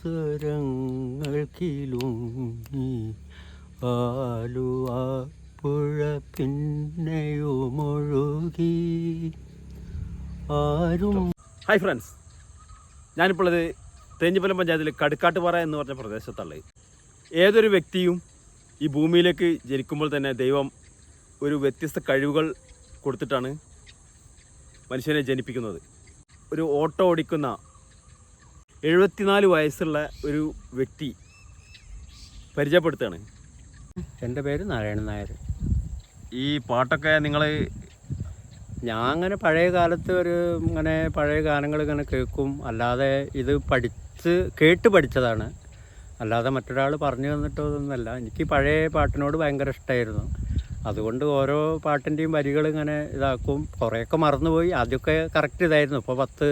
സ്വരങ്ങൾ കിലുങ്ങി. ആലുവാ പുഴ പിന്നെയുമൊഴുകി. ആരും ഹായ് ഫ്രണ്ട്സ് ഞാനിപ്പോൾ ഇത് തേഞ്ഞിപ്പലം പഞ്ചായത്തിൽ കടുക്കാട്ടുപാറ എന്ന് പറഞ്ഞ പ്രദേശത്തുള്ള. ഏതൊരു വ്യക്തിയും ഈ ഭൂമിയിലേക്ക് ജനിക്കുമ്പോൾ തന്നെ ദൈവം ഒരു വ്യത്യസ്ത കഴിവുകൾ കൊടുത്തിട്ടാണ് മനുഷ്യനെ ജനിപ്പിക്കുന്നത്. ഒരു ഓട്ടോ ഓടിക്കുന്ന എഴുപത്തിനാല് വയസ്സുള്ള ഒരു വ്യക്തി പരിചയപ്പെടുത്തുകയാണ് എന്റെ പേര് നാരായണൻ നായർ. ഈ പാട്ടൊക്കെ നിങ്ങൾ ഞാൻ അങ്ങനെ പഴയ കാലത്ത് ഒരു ഇങ്ങനെ പഴയ ഗാനങ്ങൾ ഇങ്ങനെ കേൾക്കും. അല്ലാതെ ഇത് പഠിച്ച് കേട്ട് പഠിച്ചതാണ്. അല്ലാതെ മറ്റൊരാൾ പറഞ്ഞു തന്നിട്ടൊന്നുമല്ല എനിക്ക് പഴയ പാട്ടിനോട് ഭയങ്കര ഇഷ്ടമായിരുന്നു അതുകൊണ്ട് ഓരോ പാട്ടിന്റെയും വരികൾ ഇങ്ങനെ ഇതാക്കും. കുറേയൊക്കെ മറന്നുപോയി. ആദ്യമൊക്കെ കറക്റ്റ് ഇതായിരുന്നു. ഇപ്പോൾ പത്ത്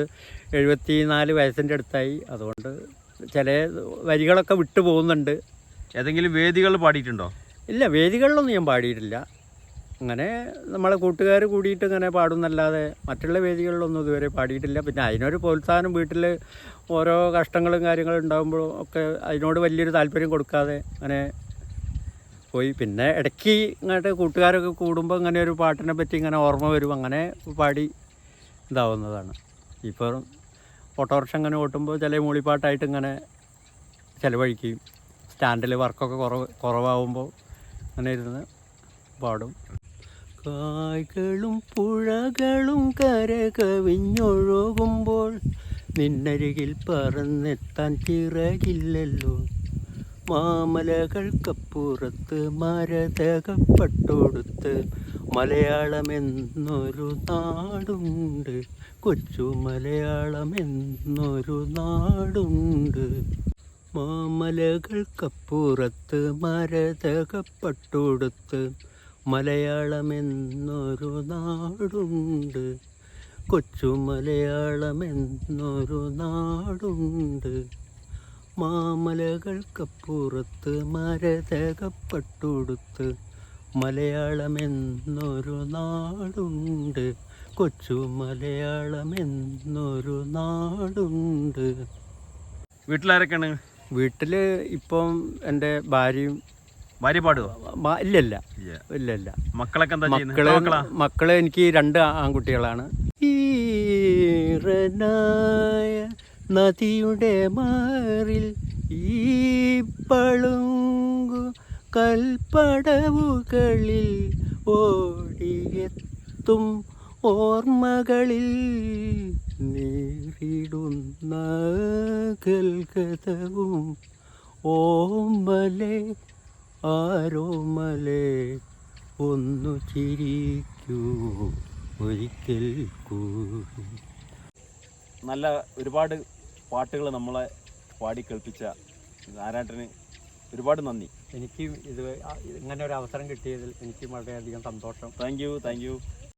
എഴുപത്തി നാല് വയസ്സിന്റെ അടുത്തായി. അതുകൊണ്ട് ചില വരികളൊക്കെ വിട്ടു പോകുന്നുണ്ട്. ഏതെങ്കിലും വേദികൾ പാടിയിട്ടുണ്ടോ? ഇല്ല വേദികളിലൊന്നും ഞാൻ പാടിയിട്ടില്ല. അങ്ങനെ നമ്മളെ കൂട്ടുകാർ കൂടിയിട്ട് ഇങ്ങനെ പാടുന്നല്ലാതെ മറ്റുള്ള വേദികളിലൊന്നും ഇതുവരെ പാടിയിട്ടില്ല. പിന്നെ അതിനൊരു പ്രോത്സാഹനം വീട്ടിൽ ഓരോ കഷ്ടങ്ങളും കാര്യങ്ങളും ഉണ്ടാകുമ്പോഴും ഒക്കെ അതിനോട് വലിയൊരു താല്പര്യം കൊടുക്കാതെ അങ്ങനെ പോയി. പിന്നെ ഇടയ്ക്ക് ഇങ്ങോട്ട് കൂട്ടുകാരൊക്കെ കൂടുമ്പോൾ ഇങ്ങനെ ഒരു പാട്ടിനെ പറ്റി ഇങ്ങനെ ഓർമ്മ വരും. അങ്ങനെ പാടി ഇതാവുന്നതാണ്. ഇപ്പോൾ ഓട്ടോറിക്ഷ ഇങ്ങനെ ഓട്ടുമ്പോൾ ചില മൂളിപ്പാട്ടായിട്ട് ഇങ്ങനെ ചിലവഴിക്കും. സ്റ്റാൻഡിൽ വർക്കൊക്കെ കുറവ് കുറവാകുമ്പോൾ അങ്ങനെ ഇരുന്ന് പാടും. കായ്കളും പുഴകളും കര കവിഞ്ഞൊഴുകുമ്പോൾ നിന്നരികിൽ പറന്നെത്താൻ ചിറകില്ലല്ലോ. മാമലകൾക്കപ്പുറത്ത് മരതകപ്പെട്ടൊടുത്ത് മലയാളമെന്നൊരു നാടുണ്ട്. കൊച്ചു മലയാളമെന്നൊരു നാടുണ്ട്. മാമലകൾക്കപ്പുറത്ത് മരതകപ്പെട്ടൊടുത്ത് മലയാളമെന്നൊരു നാടുണ്ട്. കൊച്ചു മലയാളമെന്നൊരു നാടുണ്ട്. മാമലകൾക്കപ്പുറത്ത് മരതകപ്പെട്ടൊടുത്ത് മലയാളമെന്നൊരു നാടുണ്ട്. കൊച്ചു മലയാളമെന്നൊരു നാടുണ്ട്. വീട്ടിലാരൊക്കെയാണ്? വീട്ടിൽ ഇപ്പം എന്റെ ഭാര്യയും ഭാര്യ പാടുക ഇല്ലല്ല. ഇല്ലില്ല. മക്കളൊക്കെ എന്താ മക്കൾ മക്കളാ? എനിക്ക് രണ്ട് ആൺകുട്ടികളാണ്. ഈറനായ നദിയുടെ മാറിൽ ഈ പളുങ്കു കൽപ്പടവുകളിൽ ഓടിയെത്തും ഓർമ്മകളിൽ നേരിടുന്ന കൽകഥവും ഓമലെ ആരോമലെ ഒന്നു ചിരിക്കൂ ഒരിക്കൽ കൂടി. നല്ല ഒരുപാട് പാട്ടുകൾ നമ്മളെ പാടി കേൾപ്പിച്ച നാരായണന് ഒരുപാട് നന്ദി. എനിക്ക് ഇത് ഇങ്ങനെ ഒരു അവസരം കിട്ടിയതിൽ എനിക്ക് വളരെയധികം സന്തോഷം. Thank you thank you